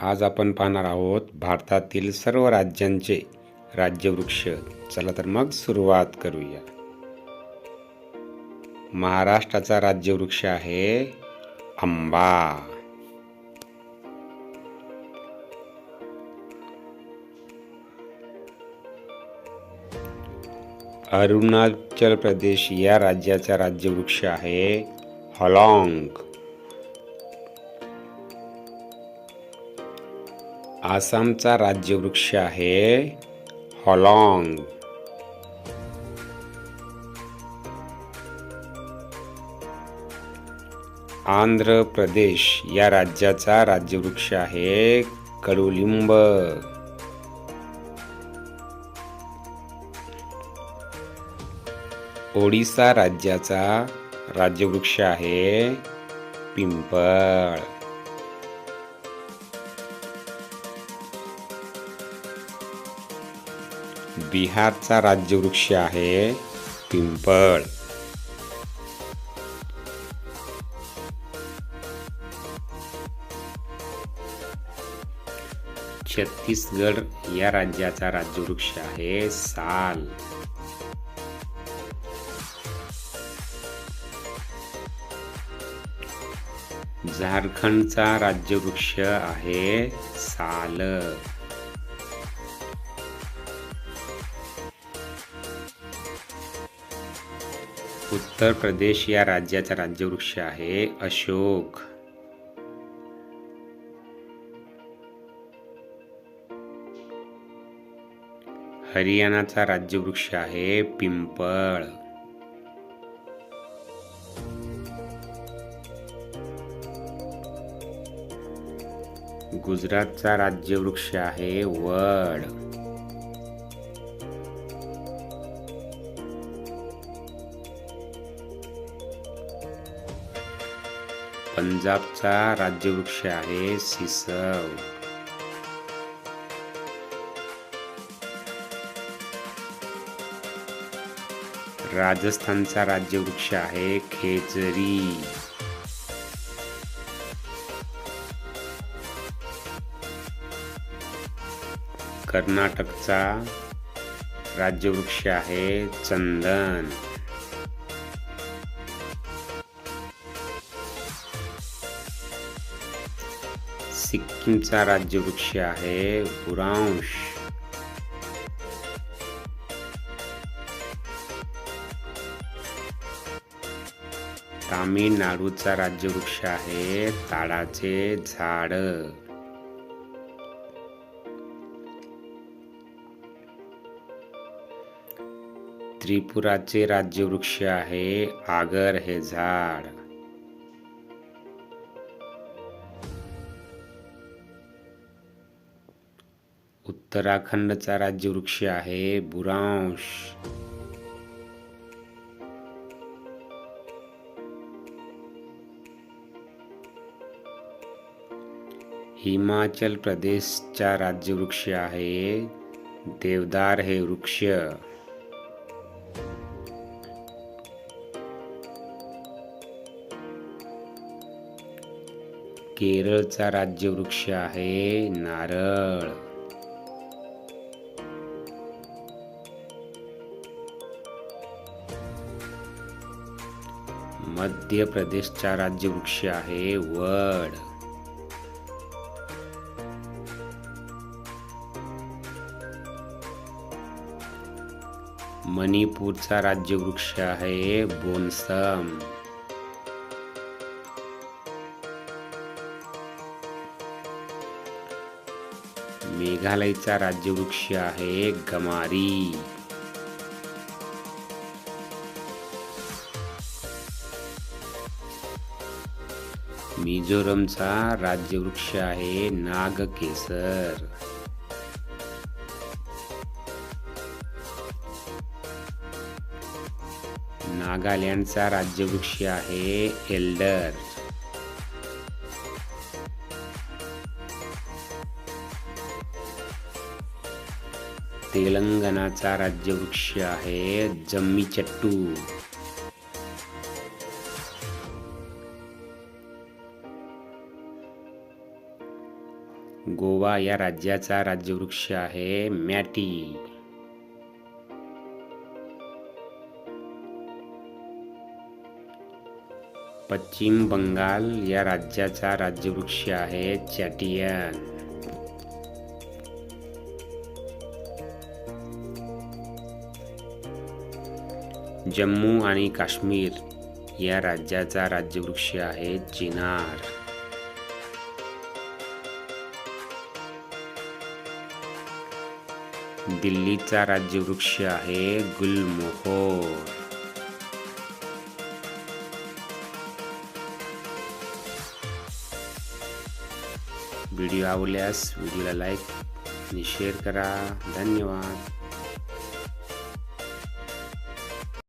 आज आपण पाहणार आहोत भारतातील सर्व राज्यांचे राज्यवृक्ष. चला तर मग सुरुवात करूया. महाराष्ट्राचा राज्यवृक्ष आहे आंबा. अरुणाचल प्रदेश या राज्याचा राज्यवृक्ष आहे हॉलॉंग. आसामचा राज्यवृक्ष आहे हॉलॉंग. आंध्र प्रदेश या राज्याचा राज्यवृक्ष आहे कडुलिंब. ओडिसा राज्याचा राज्यवृक्ष आहे पिंपळ. बिहारचा राज्यवृक्ष आहे पिंपळ. छत्तीसगड या राज्याचा राज्यवृक्ष आहे साल. झारखंडचा राज्यवृक्ष आहे साल. उत्तर प्रदेश या राज्याचा राज्यवृक्ष आहे. अशोक. हरियाणाचा राज्यवृक्ष आहे. पिंपळ. गुजरातचा राज्यवृक्ष आहे. वड. पंजाबचा राज्यवृक्ष आहे सिसव. राजस्थानचा राज्यवृक्ष आहे खेचरी कर्नाटकचा राज्यवृक्ष आहे चंदन. सिक्कीमचा राज्यवृक्ष आहे बुरांश. तामिळनाडूचा राज्यवृक्ष आहे ताडाचे झाड. त्रिपुराचे राज्यवृक्ष आहे आगर हे झाड. उत्तराखंडचा राज्यवृक्ष आहे बुरांश. हिमाचल प्रदेशचा राज्यवृक्ष आहे देवदार हे वृक्ष. केरळचा राज्यवृक्ष आहे नारळ. मध्य प्रदेशचा राज्यवृक्ष आहे वड. मणिपूरचा राज्यवृक्ष आहे बोनसम. मेघालयचा राज्यवृक्ष आहे गमारी. मिझोरमचा राज्यवृक्ष आहे नागकेसर. नागालँडचा राज्यवृक्ष आहे एल्डर. तेलंगणाचा राज्यवृक्ष आहे जम्मी गोवा या राज्याचा राज्यवृक्ष आहे मॅटी. पश्चिम बंगाल या राज्याचा राज्यवृक्ष आहे चॅटियन. जम्मू आणि काश्मीर या राज्याचा राज्यवृक्ष आहे चिनार. दिल्लीचा राज्यवृक्ष आहे गुलमोहोर. व्हिडिओ आवडल्यास व्हिडिओला लाईक आणि शेअर करा. धन्यवाद.